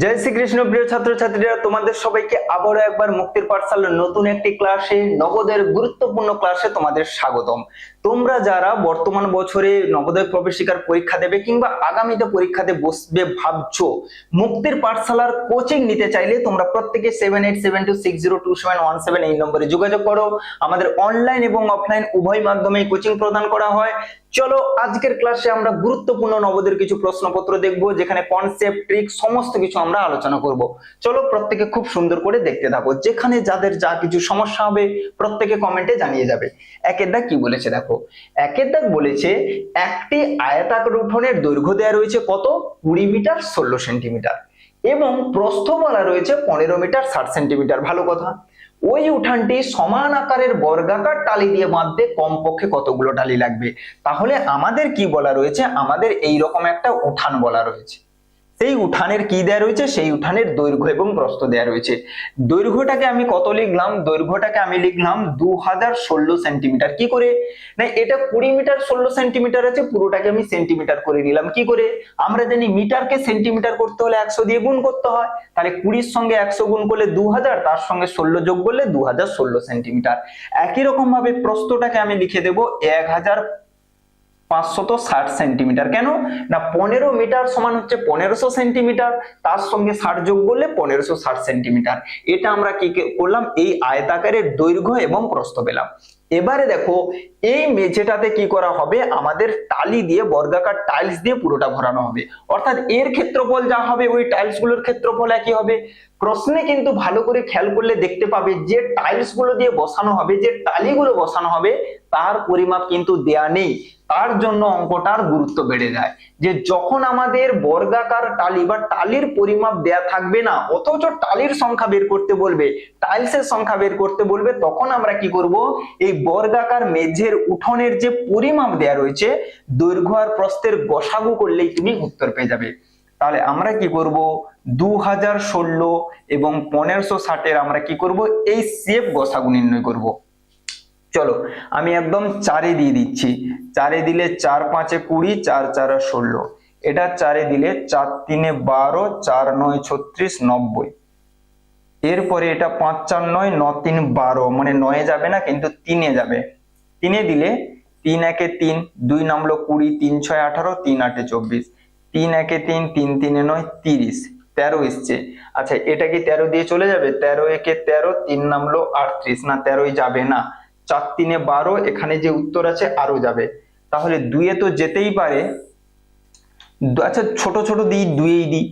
জয় শ্রীকৃষ্ণ, প্রিয় ছাত্রছাত্রীরা, তোমাদের সবাইকে আবারও একবার মুক্তির পাঠশালার নতুন একটি ক্লাসে নগদের গুরুত্বপূর্ণ ক্লাসে তোমাদের স্বাগতম। তোমরা যারা বর্তমান বছরে নবোদয় প্রবেশিকার পরীক্ষা দেবে কিংবা আগামীতে পরীক্ষাতে বসবে ভাবছ, মুক্তির পাঠশালার কোচিং নিতে চাইলে তোমরা প্রত্যেকে seven eight seven two six zero two seven one seven এই নম্বরে যোগাযোগ করো। আমাদের অনলাইন এবং অফলাইন উভয় মাধ্যমে কোচিং প্রদান করা হয়। চলো, আজকের ক্লাসে আমরা গুরুত্বপূর্ণ নবোদয়ের কিছু প্রশ্নপত্র দেখব, যেখানে কনসেপ্ট ট্রিক সমস্ত কিছু আমরা আলোচনা করব। চলো, প্রত্যেকে খুব সুন্দর করে দেখতে থাকো। যেখানে যাদের যা কিছু সমস্যা হবে, প্রত্যেকে কমেন্টে জানিয়ে যাবে। একের দাগ কি বলেছে দেখো? একের দাগ বলেছে একটি আয়তাকার উঠোনের দৈর্ঘ্য দেওয়া রয়েছে কত? কুড়ি মিটার, ষোলো সেন্টিমিটার। এবং প্রস্থ বলা রয়েছে পনেরো মিটার, ষাট সেন্টিমিটার। ভালো কথা। ওই উঠানটি সমান আকারের বর্গাকার টালি দিয়ে বাঁধতে কমপক্ষে কতগুলো টালি লাগবে? তাহলে আমাদের কি বলা রয়েছে? আমাদের এই রকম একটা উঠান বলা রয়েছে। সেই উঠানের কি দেয়া রয়েছে? সেই উঠানের দৈর্ঘ্য এবং প্রস্থ দেয়া রয়েছে। দৈর্ঘ্যটাকে আমি কত লিখলাম? দৈর্ঘ্যটাকে আমি লিখলাম দু হাজার ষোলো সেন্টিমিটার। কি করে? না, এটা কুড়ি মিটার ষোলো সেন্টিমিটার আছে, পুরোটাকে আমি সেন্টিমিটার করে নিলাম। কি করে? আমরা জানি মিটারকে সেন্টিমিটার করতে হলে একশো দিয়ে গুণ করতে হয়। তাহলে কুড়ির সঙ্গে একশো গুণ করলে দু হাজার তার সঙ্গে ষোলো যোগ করলে দু হাজার ষোলো সেন্টিমিটার। একই রকম ভাবে প্রস্থটাকে আমি লিখে দেবো এক হাজার পাঁচশত ষাট সেন্টিমিটার। কেন? না, পনেরো মিটার সমান হচ্ছে পনেরোশো সেন্টিমিটার, তার সঙ্গে ষাট যোগ করলে পনেরোশো ষাট সেন্টিমিটার। এটা আমরা কি করলাম? এই আয়তাকারের দৈর্ঘ্য এবং প্রস্থ পেলাম। এবারে দেখো, এই মেঝেটাতে কি করা হবে? আমাদের টালি দিয়ে, বর্গাকার টাইলস দিয়ে পুরোটা ভরানো হবে। অর্থাৎ এর ক্ষেত্রফল যা হবে, ওই টাইলসগুলোর ক্ষেত্রফল একই হবে। প্রশ্নে কিন্তু ভালো করে খেয়াল করলে দেখতে পাবে যে টাইলসগুলো দিয়ে বসানো হবে, যে টালিগুলো বসানো হবে, তার পরিমাপ কিন্তু দেয়া নেই। তার জন্য অঙ্কটার গুরুত্ব বেড়ে যায়। যে যখন আমাদের বর্গাকার টালি বা টালির পরিমাপ দেয়া থাকবে না, অথচ টালির সংখ্যা বের করতে বলবে টাইলসের সংখ্যা বের করতে বলবে, তখন আমরা কি করব? এই বর্গাকার মেঝের উঠোনের যে পরিমাপ দেয়া রয়েছে, দৈর্ঘ্য আর প্রস্থের গসাগু করলেই তুমি উত্তর পেয়ে যাবে। তাহলে আমরা কি করব? দু হাজার ষোলো এবং পনেরোশো ষাটের আমরা কি করব? এই সেফ গসাগু নির্ণয় করব। চলো, আমি একদম চারে দিয়ে দিচ্ছি। চারে দিলে চার পাঁচে কুড়ি, চার চারে ষোলো। এটা চারে দিলে চার তিনে বারো, চার নয় ছত্রিশ, নব্বই। এরপরে এটা পাঁচ চার নয়, ন তিন বারো। মানে নয়ে যাবে না, কিন্তু তিনে যাবে। তিনে দিলে তিন একে তিন, দুই নামলো কুড়ি, তিন ছয় আঠারো, তিন আটে চব্বিশ। তিন একে তিন তিন তিনে নয়, তিরিশ। তেরো এসছে। আচ্ছা এটা কি তেরো দিয়ে চলে যাবে? তেরো একে তেরো, তিন নামলো আটত্রিশ। না, তেরোই যাবে না। চার তিনে বারো, এখানে যে উত্তর আছে আরও যাবে। তাহলে দুয়ে তো যেতেই পারে। আচ্ছা ছোট ছোট দিই, দুয়েই দিই।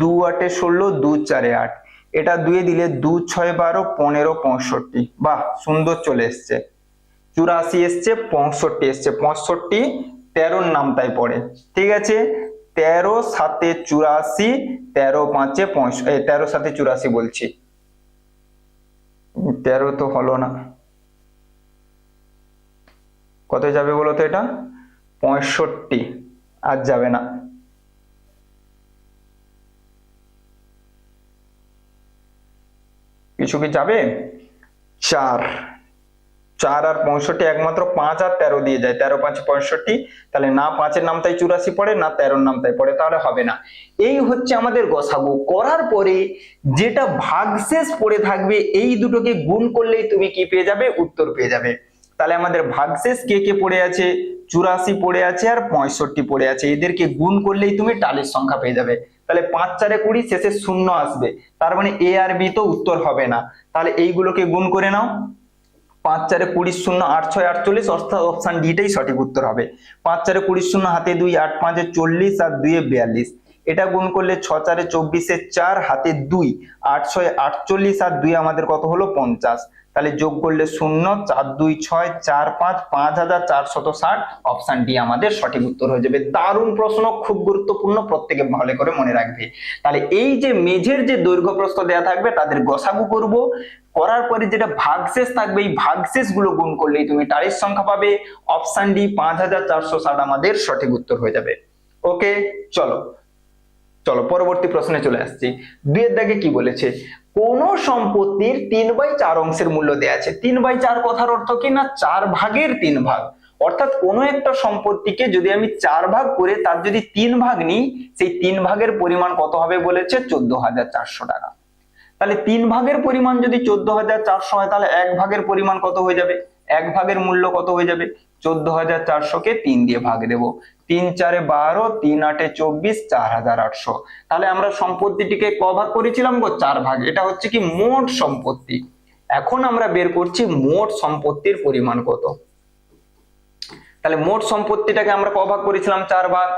দু আটে ষোলো, দু চারে আট। এটা দুয়ে দিলে দু ছয় বারো, পনেরো পঁয়ষট্টি। বাহ, সুন্দর চলে এসছে। চুরাশি এসছে, পঁয়ষট্টি এসছে। পঁয়ষট্টি, তেরোর নাম তাই পড়ে। ঠিক আছে? তেরো সাতে চুরাশি, তেরো পাঁচে পঁয়ষ এই তেরো সাতে চুরাশি বলছি। তেরো তো হলো না। কত যাবে বলো তো এটা? পঁয়ষট্টি। আর যাবে না। কিছু কি যাবে? চার। চার আর পঁয়ষট্টি একমাত্র পাঁচ আর তেরো দিয়ে যায়। তেরো পাঁচ পঁয়ষট্টি, তাহলে না পাঁচের নাম চুরাশি পড়ে, না তেরোর নাম পড়ে, তাহলে হবে না। এই হচ্ছে আমাদের গসাগু। করার পরে যেটা ভাগশেষ পড়ে থাকবে, এই দুটোকে গুণ করলেই তুমি কি পেয়ে যাবে? উত্তর পেয়ে যাবে। তাহলে আমাদের ভাগশেষ কে কে পড়ে আছে? চুরাশি পড়ে আছে আর পঁয়ষট্টি পড়ে আছে। এদেরকে গুণ করলেই তুমি টালির সংখ্যা পেয়ে যাবে। তাহলে পাঁচ চারে কুড়ি, শেষে শূন্য আসবে। তার মানে এ আর বি তো উত্তর হবে না। তাহলে এইগুলোকে গুণ করে নাও। পাঁচ চারে কুড়ি শূন্য আট ছয় আটচল্লিশ, অর্থাৎ অপশান ডিটাই সঠিক উত্তর হবে। পাঁচ চারে কুড়ি শূন্য হাতে দুই, আট পাঁচে চল্লিশ, আর দুইয়ে বিয়াল্লিশ। এটা গুণ করলে ছ চারে চব্বিশে চার, হাতে দুই, আট ছয় আটচল্লিশ, আর দুই আমাদের কত হলো পঞ্চাশ। তাহলে যোগ করলে শূন্য, চার, দুই, ছয়, চার, পাঁচ পাঁচ হাজার চারশত ষাট। অপশন ডি আমাদের সঠিক উত্তর হয়ে যাবে। দারুণ প্রশ্ন, খুব গুরুত্বপূর্ণ, প্রত্যেকে ভালো করে মনে রাখবে। তাহলে এই যে মেঝের যে দৈর্ঘ্য প্রস্থ দেওয়া থাকবে, তাদের গসাগু করব। করার পরে যেটা ভাগশেষ থাকবে, এই ভাগশেষগুলো গুণ করলেই তুমি টালির সংখ্যা পাবে। অপশন ডি পাঁচ হাজার চারশো ষাট আমাদের সঠিক উত্তর হয়ে যাবে। ওকে চলো। চলো পরবর্তী প্রশ্নে চলে আসছি। দুইয়ের দাগে কি বলেছে? কোন সম্পত্তির তিন বাই চার অংশের মূল্য দেয়া আছে? তিন বাই চার কথার অর্থ কি না চার ভাগের তিন ভাগ? অর্থাৎ কোনো একটা সম্পত্তিকে যদি আমি চার ভাগ করে তার যদি তিন ভাগ নিই, সেই তিন ভাগের পরিমাণ কত হবে বলেছে? চোদ্দ হাজার চারশো টাকা। তাহলে তিন ভাগের পরিমাণ যদি চোদ্দ হাজার চারশো হয়, তাহলে এক ভাগের পরিমাণ কত হয়ে যাবে? এক ভাগের মূল্য কত হয়ে যাবে? চোদ্দ হাজার চারশো কে তিন দিয়ে ভাগ দেব। তিন চারে বারো, তিন আটে চব্বিশ, চার হাজার আটশো। তাহলে আমরা সম্পত্তিটিকে ক ভাগ করেছিলাম গো চার ভাগ। এটা হচ্ছে কি মোট সম্পত্তি। এখন আমরা বের করছি মোট সম্পত্তির পরিমাণ কত। তাহলে মোট সম্পত্তিটাকে আমরা ক ভাগ করেছিলাম চার ভাগ।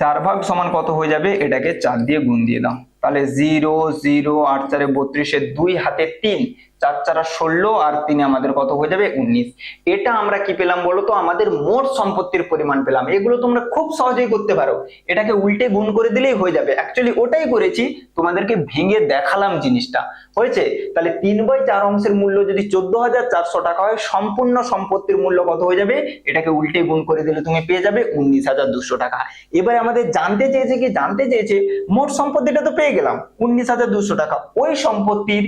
চার ভাগ সমান কত হয়ে যাবে? এটাকে চার দিয়ে গুণ দিয়ে দাও। তাহলে জিরো জিরো, আট চারে বত্রিশে দুই, হাতে তিন। চার চারা ষোলো আর তিনে আমাদের কত হয়ে যাবে উনিশ। এটা আমরা কি পেলাম বলো তো আমাদের মোট সম্পত্তির পরিমাণ পেলাম। এগুলো তোমরা খুব সহজেই করতে পারো। এটাকে উল্টে গুণ করে দিলেই হয়ে যাবে। অ্যাকচুয়ালি ওটাই করেছি। তোমাদেরকে ভেঙে দেখালাম জিনিসটা। হয়েছে? তাহলে তিন বাই চার অংশের মূল্য যদি চোদ্দ হাজার চারশো টাকা হয়, সম্পূর্ণ সম্পত্তির মূল্য কত হয়ে যাবে? এটাকে উল্টে গুণ করে দিলে তুমি পেয়ে যাবে উনিশ হাজার দুশো টাকা। এবার আমাদের জানতে চেয়েছে কি? জানতে চেয়েছে, মোট সম্পত্তিটা তো পেয়ে গেলাম, উনিশ হাজার দুশো টাকা। ওই সম্পত্তির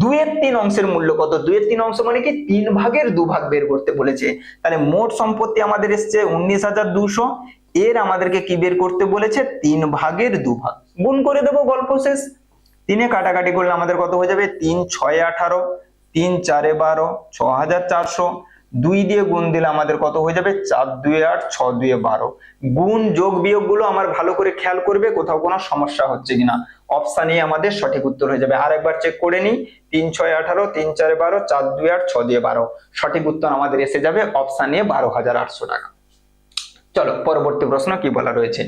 দুয়ের তিন অংশের মূল্য কত? দুয়ের তিন অংশ মানে কি? তিন ভাগের দু ভাগ বের করতে বলেছে। তাহলে মোট সম্পত্তি আমাদের এসছে উনিশ হাজার দুশো। এর আমাদেরকে কি বের করতে বলেছে? তিন ভাগের দু ভাগ। গুণ করে দেবো গল্প শেষ। তিনে কাটাকাটি করলে আমাদের কত হয়ে যাবে? তিন ছয় আঠারো, তিন চারে বারো, ছ হাজার চারশো। দুই দিয়ে গুণ দিলে আমাদের কত হয়ে যাবে? চার দুয়ে আট, ছ দুয়ে বারো। গুণ যোগ বিয়োগগুলো আমার ভালো করে খেয়াল করবে, কোথাও কোনো সমস্যা হচ্ছে কিনা। অপশানই আমাদের সঠিক উত্তর হয়ে যাবে। আর একবার চেক করে নিই। তিন, ছয়, আঠারো, তিন, চারে, বারো, চার, দুই, আট, ছ দিয়ে বারো। সঠিক উত্তর আমাদের এসে যাবে অপশানে বারো হাজার আটশো টাকা। চলো, পরবর্তী প্রশ্ন কি বলা রয়েছে?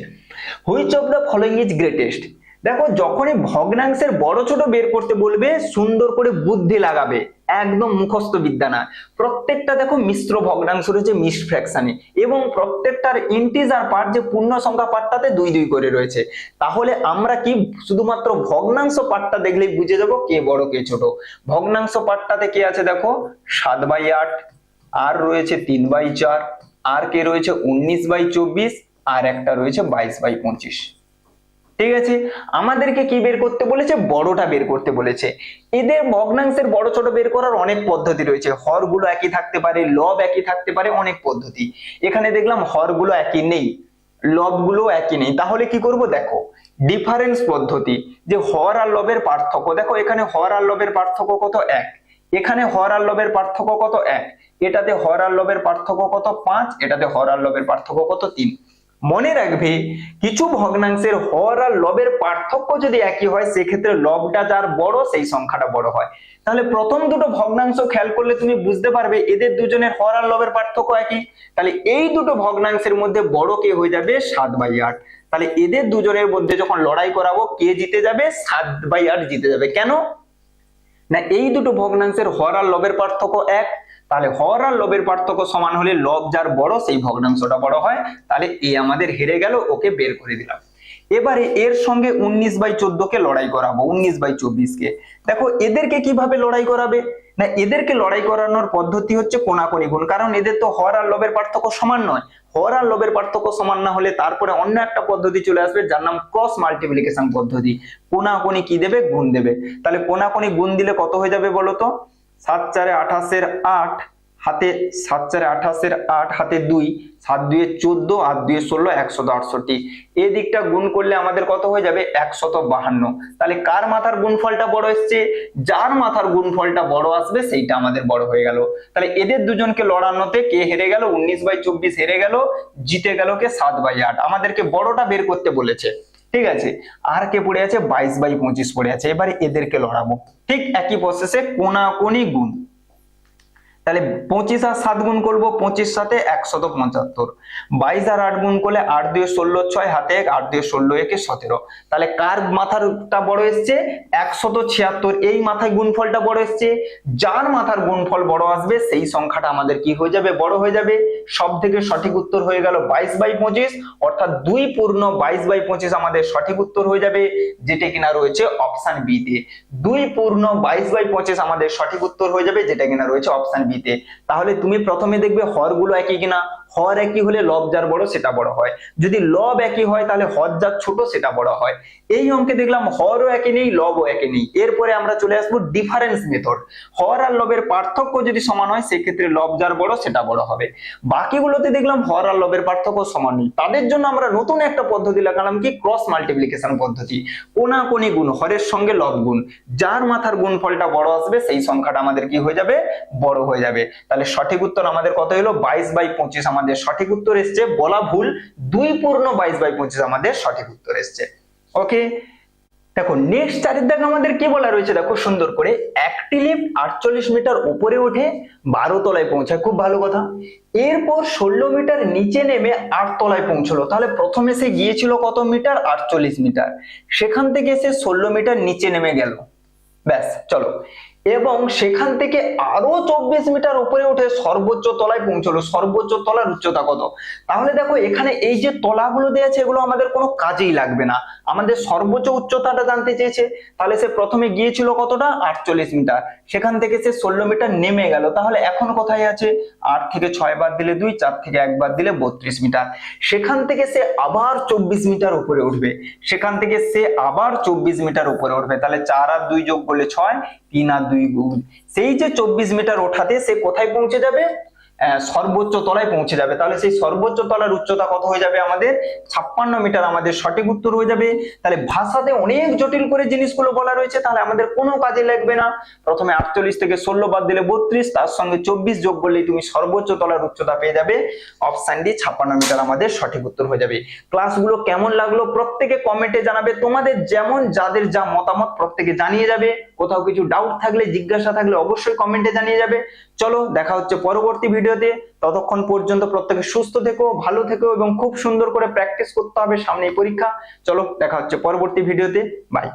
Which of the following is greatest দেখো, যখনই ভগ্নাংশের বড় ছোট বের করতে বলবে, সুন্দর করে বুদ্ধি লাগাবে। একদম মুখস্থ বিদ্যা না। প্রত্যেকটা দেখো মিশ্র ভগ্নাংশ রয়েছে মিস ফ্র্যাকশনে এবং প্রত্যেকটার ইন্টিজার পার্ট যে পূর্ণ সংখ্যা পার্টটাতে দুই দুই করে রয়েছে। তাহলে আমরা কি শুধুমাত্র ভগ্নাংশ পার্টটা দেখলেই বুঝে যাব কে বড়, কে ছোট। ভগ্নাংশ পার্টটাতে কে আছে দেখো? সাত বাই আট। আর রয়েছে তিন বাই চার। আর কে রয়েছে? উনিশ বাই চব্বিশ। আর একটা রয়েছে বাইশ বাই পঁচিশ। ঠিক আছে? আমাদেরকে কি বের করতে বলেছে? বড়টা বের করতে বলেছে। এদের ভগ্নাংশের বড় ছোট বের করার অনেক পদ্ধতি রয়েছে। হরগুলো একই থাকতে পারে, লব একই থাকতে পারে, অনেক পদ্ধতি। এখানে দেখলাম হরগুলো একই নেই লবগুলো একই নেই। তাহলে কি করব? দেখো ডিফারেন্স পদ্ধতি, যে হর আর লবের পার্থক্য। দেখো, এখানে হর আর লবের পার্থক্য কত? এক। এখানে হর আর লবের পার্থক্য কত? এক। এটাতে হর আর লবের পার্থক্য কত? পাঁচ। এটাতে হর আর লবের পার্থক্য কত? তিন। মনে রাখবে, কিছু ভগ্নাংশের হর আর লবের পার্থক্য যদি একই হয়, সেক্ষেত্রে লবটা যার বড়, সেই সংখ্যাটা বড় হয়। তাহলে প্রথম দুটো ভগ্নাংশ খেয়াল করলে তুমি বুঝতে পারবে এদের দুজনের হর আর লবের পার্থক্য একই। তাহলে এই দুটো ভগ্নাংশের মধ্যে বড় কে হয়ে যাবে? সাত বাই আট। তাহলে এদের দুজনের মধ্যে যখন লড়াই করাবো, কে জিতে যাবে? সাত বাই আট জিতে যাবে। কেন? না, এই দুটো ভগ্নাংশের হর আর লবের পার্থক্য এক তাহলে হর আর লবের পার্থক্য সমান হলে লব যার বড়, সেই ভগ্নাংশটা বড় হয়। তাহলে এ আমাদের হেরে গেল, ওকে বের করে দিলাম। এবারে এর সঙ্গে উনিশ বাই চোদ্দ কে লড়াই করাবো, উনিশ বাই চব্বিশ কে দেখো, এদেরকে কীভাবে লড়াই করাবে? না, এদেরকে লড়াই করানোর পদ্ধতি হচ্ছে কোনাকুনি গুণ। কারণ এদের তো হর আর লবের পার্থক্য সমান নয়। হর আর লবের পার্থক্য সমান না হলে তারপরে অন্য একটা পদ্ধতি চলে আসবে, যার নাম ক্রস মাল্টিপ্লিকেশন পদ্ধতি। কোনাকুনি কি দেবে? গুণ দেবে। তাহলে কোনাকুনি গুণ দিলে কত হয়ে যাবে বলো তো? সাত চারে আঠাশের আট, হাতে সাত চারে আঠাশের আট, হাতে দুই, সাত দুয়ে চোদ্দ আর দুয়ে ষোলো, একশত আটষট্টি। এই দিকটা গুণ করলে আমাদের কত হয়ে যাবে? একশত বাহান্ন। তাহলে কার মাথার গুণফলটা বড় এসছে? যার মাথার গুণফলটা বড় আসবে, সেইটা আমাদের বড় হয়ে গেল। তাহলে এদের দুজনকে লড়ানোতে কে হেরে গেল? উনিশ বাই চব্বিশ হেরে গেল, জিতে গেল কে? সাত বাই আট। আমাদেরকে বড়টা বের করতে বলেছে। ঠিক আছে? আর কে পড়ে আছে? বাইশ বাই পঁচিশ পড়ে আছে। এবারে এদেরকে লড়াবো। ঠিক একই প্রসেসে কোনাকুনি গুণ। তাহলে পঁচিশ আর সাত গুণ করব, পঁচিশ সাথে একশত পঁচাত্তর বাইশ আর আট গুণ করলে আট দুয়ে ষোলো, ছয় হাতে এক, আট দুয়ে ষোলো একে সতেরো। তাহলে কার মাথারটা বড় এসছে? একশত ছিয়াত্তর। এই মাথায় গুণফলটা বড় এসছে। যার মাথার গুণফল বড় আসবে, সেই সংখ্যাটা আমাদের কি হয়ে যাবে? বড় হয়ে যাবে। সব থেকে সঠিক উত্তর হয়ে গেল বাইশ বাই পঁচিশ। অর্থাৎ দুই পূর্ণ বাইশ বাই পঁচিশ আমাদের সঠিক উত্তর হয়ে যাবে, যেটা কিনা রয়েছে অপশান বি তে। দুই পূর্ণ বাইশ বাই পঁচিশ আমাদের সঠিক উত্তর হয়ে যাবে, যেটা কিনা রয়েছে অপশন বি তে তাহলে তুমি প্রথমে দেখবে হরগুলো একই কিনা? হর একই হলে লব যার বড়, সেটা বড় হয়। যদি লব একই হয়, তাহলে হর যার ছোট, সেটা বড় হয়। এই অঙ্কে দেখলাম হরও একই নেই, লবও একই নেই। এরপরে আমরা চলে আসব ডিফারেন্স মেথড হর আর লবের পার্থক্য যদি সমান হয়, সেক্ষেত্রে লব যার বড়, সেটা বড় হবে। বাকিগুলোতে দেখলাম হর আর লবের পার্থক্য সমান নেই। তাদের জন্য আমরা নতুন একটা পদ্ধতি লাগালাম কি? ক্রস মাল্টিপ্লিকেশন পদ্ধতি। কোনাকুনি গুণ, হরের সঙ্গে লব গুণ। যার মাথার গুণফলটা বড় আসবে, সেই সংখ্যাটা আমাদের কি হয়ে যাবে? বড় হয়ে যাবে। তাহলে সঠিক উত্তর আমাদের কত হলো বাইশ বাই পঁচিশ, আমাদের সঠিক উত্তর এসছে, বলা ভুল, দুই পূর্ণ বাইশ বাই পঁচিশ আমাদের সঠিক উত্তর এসছে। ওকে দেখো নেক্সট চারের দাগ আমাদের কি বলা রয়েছে? দেখো, সুন্দর করে। একটি লিফট আটচল্লিশ মিটার উপরে উঠে বারো তলায় পৌঁছায়। খুব ভালো কথা। এরপর ষোলো মিটার নিচে নেমে আট তলায় পৌঁছলো। তাহলে প্রথমে সে গিয়েছিল কত মিটার? আটচল্লিশ মিটার। সেখান থেকে সে ষোলো মিটার নিচে নেমে গেল। ব্যাস, চলো। এবং সেখান থেকে আরও চব্বিশ মিটার উপরে উঠে সর্বোচ্চ তলায় পৌঁছলো। সর্বোচ্চ তলার উচ্চতা কত? তাহলে দেখো, এখানে এই যে তলাগুলো দেওয়া আছে, এগুলো আমাদের কোনো কাজেই লাগবে না। আমাদের সর্বোচ্চ উচ্চতাটা জানতে চেয়েছে, তাহলে সে প্রথমে গিয়েছিল কতটা? আটচল্লিশ মিটার। সেখান থেকে সে ষোলো মিটার নেমে গেল। তাহলে এখন কোথায় আছে? আট থেকে ছয় বার দিলে দুই, চার থেকে একবার দিলে বত্রিশ মিটার। সেখান থেকে সে আবার চব্বিশ মিটার উপরে উঠবে। সেখান থেকে সে আবার চব্বিশ মিটার উপরে উঠবে। তাহলে চার আর দুই যোগ করলে ছয়, তিন আর দুই গুণ। সেই যে চব্বিশ মিটার ওঠাতে সে কোথায় পৌঁছে যাবে? সর্বোচ্চ তলায় পৌঁছে যাবে। তাহলে সেই সর্বোচ্চ তলার উচ্চতা কত হয়ে যাবে আমাদের? ছাপ্পান্ন মিটার আমাদের সঠিক উত্তর হয়ে যাবে। তাহলে ভাষাতে অনেক জটিল করে জিনিসগুলো বলা রয়েছে, তাহলে আমাদের কোনো কাজে লাগবে না। প্রথমে আটচল্লিশ থেকে ষোলো বাদ দিলে বত্রিশ, তার সঙ্গে চব্বিশ যোগ করলেই তুমি সর্বোচ্চ তলার উচ্চতা পেয়ে যাবে। অপশান ডি, ছাপ্পান্ন মিটার আমাদের সঠিক উত্তর হয়ে যাবে। ক্লাসগুলো কেমন লাগল প্রত্যেকে কমেন্টে জানাবে। তোমাদের যেমন যাদের যা মতামত প্রত্যেকে জানিয়ে যাবে। কোথাও কিছু ডাউট থাকলে, জিজ্ঞাসা থাকলে অবশ্যই কমেন্টে জানিয়ে যাবে। চলো দেখা হচ্ছে পরবর্তী ভিডিওতে। ততক্ষণ পর্যন্ত প্রত্যেকে সুস্থ থেকো, ভালো থেকো এবং খুব সুন্দর করে প্র্যাকটিস করতে হবে সামনে পরীক্ষা। চলো দেখা হচ্ছে পরবর্তী ভিডিওতে। বাই